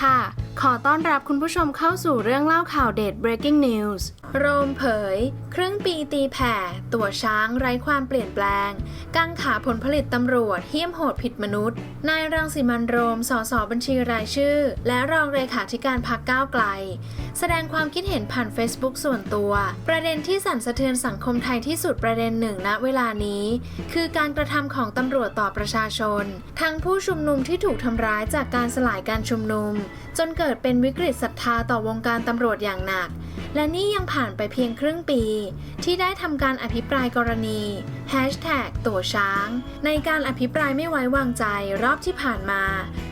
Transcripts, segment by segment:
ค่ะ ขอต้อนรับคุณผู้ชมเข้าสู่เรื่องเล่าข่าวเด็ด breaking news โรมเผย ครึ่งปีตีแผ่ ตัวช้างไร้ความเปลี่ยนแปลง กังขาผลผลิตตำรวจเหี้ยมโหดผิดมนุษย์ นายรังสิมันโรม สสบัญชีรายชื่อ และรองเลขาธิการพักก้าวไกล แสดงความคิดเห็นผ่าน Facebook ส่วนตัว ประเด็นที่สั่นสะเทือนสังคมไทยที่สุดประเด็นหนึ่งณเวลานี้ คือการกระทำของตำรวจต่อประชาชน ทั้งผู้ชุมนุมที่ถูกทำร้ายจากการสลายการชุมนุม จนเกิดเป็นวิกฤตศรัทธาต่อวงการตำรวจอย่างหนัก และนี่ยังผ่านไปเพียงครึ่งปี ที่ได้ทำการอภิปรายกรณีตัวช้าง ในการอภิปรายไม่ไว้วางใจรอบที่ผ่านมา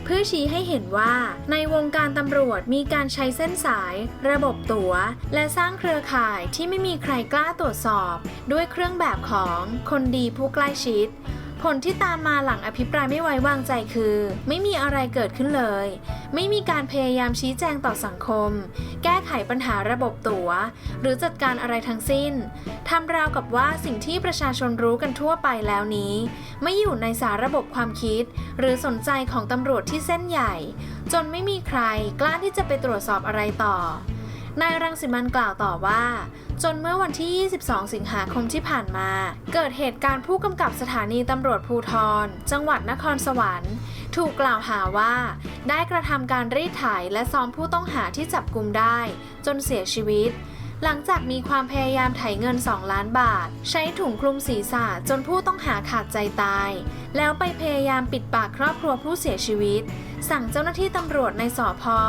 เพื่อชี้ให้เห็นว่า ในวงการตำรวจมีการใช้เส้นสาย ระบบตัว๋ว และสร้างเครือข่ายที่ไม่มีใครกล้าตรวจสอบ ด้วยเครื่องแบบของคนดีผู้ใกล้ชิด ผลที่ตามมาหลังอภิปรายไม่ไว้วางใจคือ ไม่มีอะไรเกิดขึ้นเลย ไม่มีการพยายามชี้แจงต่อสังคม แก้ไขปัญหาระบบตัว๋ว หรือจัดการอะไรทั้งสิ้นทำราวกับว่าสิ่งที่ประชาชนรู้กันทั่วไปแล้วนี้ ไม่อยู่ในสารระบบความคิด หรือสนใจของตำรวจที่เส้นใหญ่ จนไม่มีใครกล้าที่จะไปตรวจสอบอะไรต่อ นายรังสิมันกล่าวต่อว่า จนเมื่อวันที่ 22 สิงหาคมที่ผ่านมา เกิดเหตุการณ์ผู้กำกับสถานีตำรวจภูทร จังหวัดนครสวรรค์ ถูกกล่าวหาว่า ได้กระทำการรีดไถและซ้อมผู้ต้องหาที่จับกลุ่มได้ จนเสียชีวิตหลังจากมีความพยายามไถเงิน 2 ล้านบาท ใช้ถุงคลุมศีรษะจนผู้ต้องหาขาดใจตาย แล้วไปพยายามปิดปากครอบครัวผู้เสียชีวิต สั่งเจ้าหน้าที่ตำรวจในสอพอ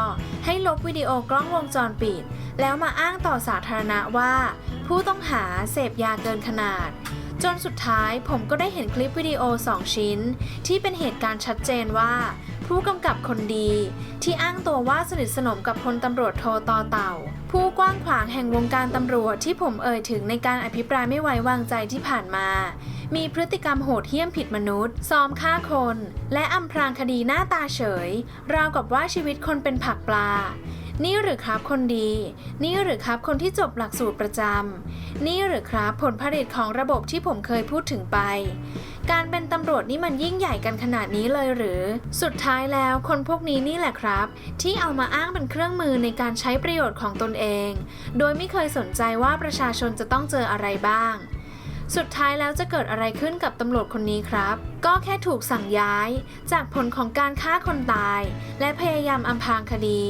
ให้ลบวิดีโอกล้องวงจรปิด แล้วมาอ้างต่อสาธารณะว่า ผู้ต้องหาเสพยาเกินขนาด จนสุดท้ายผมก็ได้เห็นคลิปวิดีโอ 2 ชิ้น ที่เป็นเหตุการณ์ชัดเจนว่า ผู้กำกับคนดี ที่อ้างตัวว่าสนิทสนมกับพลตำรวจโทต่อเต่า ผู้กว้างขวางแห่งวงการตำรวจที่ผมเอ่ยถึงในการอภิปรายไม่ไว้วางใจที่ผ่านมา มีพฤติกรรมโหดเหี้ยมผิดมนุษย์ ซ้อมฆ่าคน และอำพรางคดีหน้าตาเฉย ราวกับว่าชีวิตคนเป็นผักปลานี่หรือครับคนดี นี่หรือครับคนที่จบหลักสูตรประจำ นี่หรือครับผลผลิตของระบบที่ผมเคยพูดถึงไป การเป็นตำรวจนี่มันยิ่งใหญ่กันขนาดนี้เลยหรือ สุดท้ายแล้วคนพวกนี้นี่แหละครับ ที่เอามาอ้างเป็นเครื่องมือในการใช้ประโยชน์ของตนเอง โดยไม่เคยสนใจว่าประชาชนจะต้องเจออะไรบ้าง สุดท้ายแล้วจะเกิดอะไรขึ้นกับตำรวจคนนี้ครับ ก็แค่ถูกสั่งย้าย จากผลของการฆ่าคนตาย และพยายามอำพรางคดี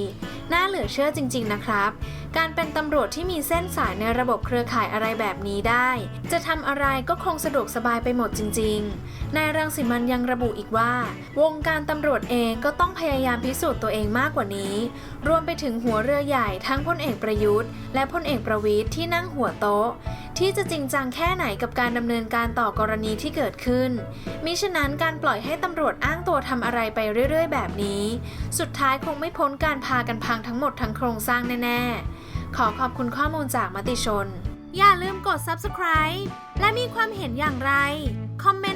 น่าเหลือเชื่อจริง ๆ นะครับ การเป็นตำรวจที่มีเส้นสายในระบบเครือข่ายอะไรแบบนี้ได้ จะทำอะไรก็คงสะดวกสบายไปหมดจริง ๆ นายรังสิมันยังระบุอีกว่า วงการตำรวจเองก็ต้องพยายามพิสูจน์ตัวเองมากกว่านี้ รวมไปถึงหัวเรือใหญ่ทั้งพลเอกประยุทธ์ และพลเอกประวิทย์ที่นั่งหัวโต๊ะ ที่จะจริงจังแค่ไหนกับการดำเนินการต่อกรณีที่เกิดขึ้น มิฉะนั้นการปล่อยให้ตำรวจอ้างตัวทำอะไรไปเรื่อย ๆ แบบนี้ สุดท้ายคงไม่พ้นการพากันพังทั้งหมดทั้งโครงสร้างแน่ ๆ ขอขอบคุณข้อมูลจากมติชน อย่าลืมกด subscribe และมีความเห็นอย่างไร คอมเมนต์